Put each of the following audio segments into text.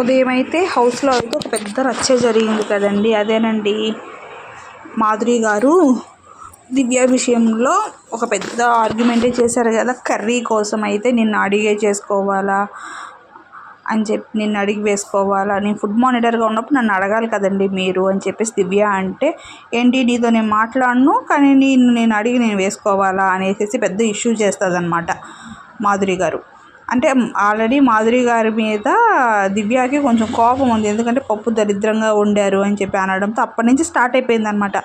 ఉదయం అయితే హౌస్లో అయితే ఒక పెద్ద రచ్చ జరిగింది కదండి. అదేనండి మాధురి గారు దివ్య విషయంలో ఒక పెద్ద ఆర్గ్యుమెంటే చేశారు కదా కర్రీ కోసం అయితే నిన్ను అడిగే చేసుకోవాలా అని చెప్పి నిన్ను అడిగి వేసుకోవాలా నేను ఫుడ్ మానిటర్గా ఉన్నప్పుడు నన్ను అడగాలి కదండి మీరు అని చెప్పేసి దివ్య అంటే ఏంటి నీతో నేను మాట్లాడను కానీ నేను నేను అడిగి నేను వేసుకోవాలా అనేసి పెద్ద ఇష్యూ చేస్తుంది అనమాట మాధురి గారు. అంటే ఆల్రెడీ మాధురి గారి మీద దివ్యకి కొంచెం కోపం ఉంది. ఎందుకంటే పప్పు దరిద్రంగా వండారు అని చెప్పి అనడంతో అప్పటి నుంచి స్టార్ట్ అయిపోయింది అనమాట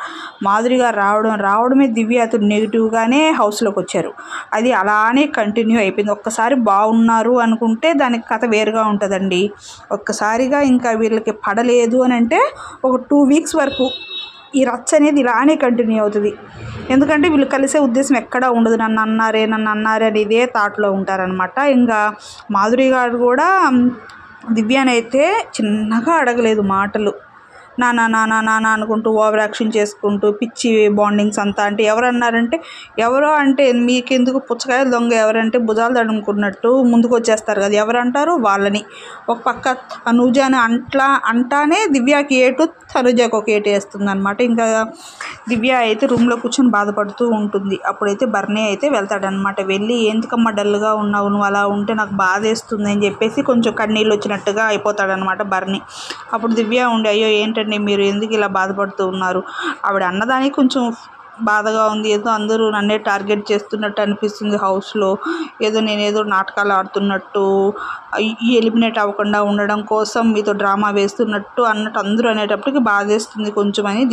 మాధురి గారు రావడం రావడమే దివ్య అతను నెగిటివ్గానే హౌస్లోకి వచ్చారు. అది అలానే కంటిన్యూ అయిపోయింది. ఒక్కసారి బాగున్నారు అనుకుంటే దానికి కథ వేరుగా ఉంటుందండి. ఒక్కసారిగా ఇంకా వీళ్ళకి పడలేదు అని అంటే ఒక టూ వీక్స్ వరకు ఈ రచ్చ అనేది ఇలానే కంటిన్యూ అవుతుంది. ఎందుకంటే వీళ్ళు కలిసే ఉద్దేశం ఎక్కడా ఉండదు. నన్ను అన్నారే నన్ను అన్నారే అని ఇదే థాట్లో ఉంటారనమాట ఇంకా మాధురి గారు కూడా దివ్యానైతే చిన్నగా అడగలేదు మాటలు. నానా నానా నానా అనుకుంటూ ఓవర్ యాక్షన్ చేసుకుంటూ పిచ్చి బాండింగ్స్ అంతా అంటే ఎవరన్నారంటే ఎవరో అంటే మీకెందుకు పుచ్చకాయ దొంగ ఎవరంటే భుజాలు తడుముకున్నట్టు ముందుకు వచ్చేస్తారు కదా ఎవరంటారు? వాళ్ళని. ఒక పక్క తనుజాని అంట్లా అంటానే దివ్యాకి ఏటు తనుజాకి ఒక ఏటు వేస్తుంది అనమాట ఇంకా దివ్య అయితే రూమ్లో కూర్చొని బాధపడుతూ ఉంటుంది. అప్పుడైతే బర్నీ అయితే వెళ్తాడనమాట వెళ్ళి ఎందుకమ్మా డల్గా ఉన్నావు? నువ్వు అలా ఉంటే నాకు బాధ వేస్తుంది అని చెప్పేసి కొంచెం కన్నీళ్ళు వచ్చినట్టుగా అయిపోతాడనమాట బర్నీ అప్పుడు దివ్య ఉండి అయ్యో ఏంటండి మీరు ఎందుకు ఇలా బాధపడుతూ ఉన్నారు? ఆవిడ అన్నదానికి కొంచెం బాధగా ఉంది. ఏదో అందరూ నన్నే టార్గెట్ చేస్తున్నట్టు అనిపిస్తుంది హౌస్లో. ఏదో నేను ఏదో నాటకాలు ఆడుతున్నట్టు ఎలిమినేట్ అవ్వకుండా ఉండడం కోసం మీతో డ్రామా వేస్తున్నట్టు అన్నట్టు అందరూ అనేటప్పటికి బాధేస్తుంది కొంచెం అని